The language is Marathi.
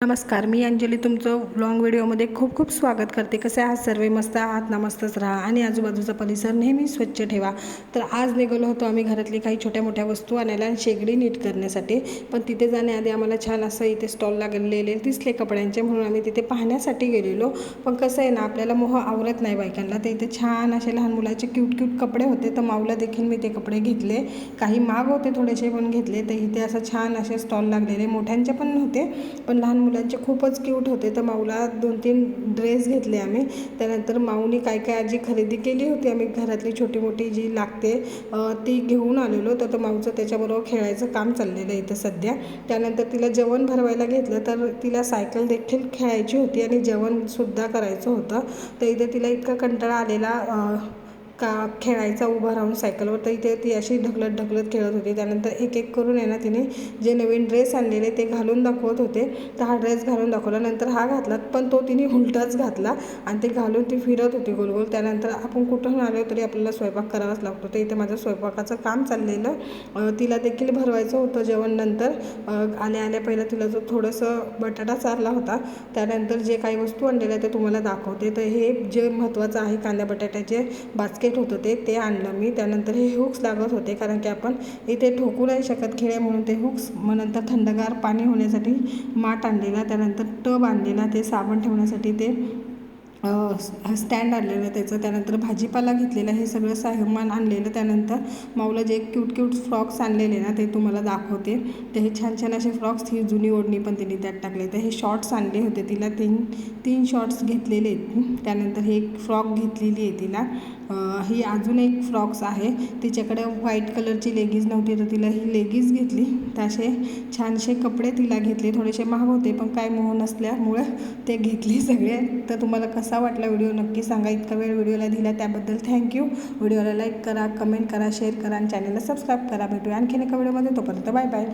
नमस्कार मी अंजली तुमचं लॉंग व्हिडिओमध्ये खूप खूप स्वागत करते. कसे आहात सर्व? मस्त आहात? ना मस्तच राहा. आणि आजूबाजूचा परिसर नेहमी स्वच्छ ठेवा. तर आज निघालो होतो आम्ही घरातली काही छोट्या मोठ्या वस्तू आणायला आणि शेगडी नीट करण्यासाठी. पण तिथे जाण्याआधी आम्हाला छान असं इथे स्टॉल लागलेले दिसले कपड्यांचे म्हणून आम्ही तिथे पाहण्यासाठी गेलेलो. पण कसं आहे ना आपल्याला मोह आवरत नाही बायकांना. तर इथे छान असे लहान मुलाचे क्यूट क्यूट कपडे होते. तर माऊला देखील मी ते कपडे घेतले. काही माग होते थोडेसे पण घेतले. तर इथे असं छान असे स्टॉल लागलेले. मोठ्यांचे पण नव्हते पण लहान मुलांचे खूपच क्यूट होते. तर माऊला दोन तीन ड्रेस घेतले आम्ही. त्यानंतर माऊनी काय काय आजी खरेदी केली होती. आम्ही घरातली छोटी मोठी जी लागते ती घेऊन आलेलो. तर तो माऊचं त्याच्याबरोबर खेळायचं काम चाललेलं आहे इथं सध्या. त्यानंतर तिला जेवण भरवायला घेतलं. तर तिला सायकल देखील खेळायची होती आणि जेवणसुद्धा करायचं होतं. तर इथे तिला इतका कंटाळा आलेला का खेळायचा उभा राहून सायकलवर तर इथे ती अशी ढकलत ढकलत खेळत होती. त्यानंतर एक एक करून आहे ना तिने जे नवीन ड्रेस आणलेले ते घालून दाखवत होते. तर हा ड्रेस घालून दाखवला. नंतर हा घातला पण तो तिने उलटाच घातला आणि ते घालून ती फिरत होती गोल गोल त्यानंतर आपण कुठून आलो तरी आपल्याला स्वयंपाक करावाच लागतो. तर इथे माझं स्वयंपाकाचं काम चाललेलं. तिला देखील भरवायचं होतं जेवण नंतर. आल्या आल्या पहिलं तिला जो थोडंसं बटाटा चारला होता. त्यानंतर जे काही वस्तू आणलेल्या ते तुम्हाला दाखवते. तर हे जे महत्त्वाचं आहे कांद्या बटाट्याचे बास्केट होतं ते ते आणलं मी. त्यानंतर हे हुक्स लागत होते कारण की आपण इथे ठोकू नाही शकत खिळे म्हणून. ते हुक्स मग नंतर थंडगार पाणी होण्यासाठी माठ आणलेला त्यानंतर टब आणलेला ते साबण ठेवण्यासाठी ते स्टँड आणलेलं त्याचं. त्यानंतर भाजीपाला घेतलेला हे सगळं सामान आणलेलं. त्यानंतर माऊला जे क्यूट क्यूट फ्रॉक्स आणलेले ना ते तुम्हाला दाखवते. तर हे छान छान असे फ्रॉक्स ही जुनी ओढणी पण तिने त्यात टाकले. तर हे शॉर्ट्स आणले होते तिला. तीन तीन शॉर्ट्स घेतलेले आहेत. त्यानंतर हे एक फ्रॉक घेतलेली आहे तिला. ही अजून एक फ्रॉक्स आहे. तिच्याकडे व्हाईट कलरची लेगीज नव्हती तर तिला ही लेगीज घेतली. तर असे छानसे कपडे तिला घेतले. थोडेसे महाग होते पण काय मोह नसल्यामुळे ते घेतले सगळे. तर तुम्हाला कसं कसा वाटला व्हिडिओ नक्की सांगा. इतका वेळ व्हिडिओला दिला त्याबद्दल थँक्यू व्हिडिओला लाईक करा कमेंट करा शेअर करा आणि चॅनलला सबस्क्राईब करा. भेटूया आणखीन एका व्हिडिओमध्ये. तोपर्यंत बाय बाय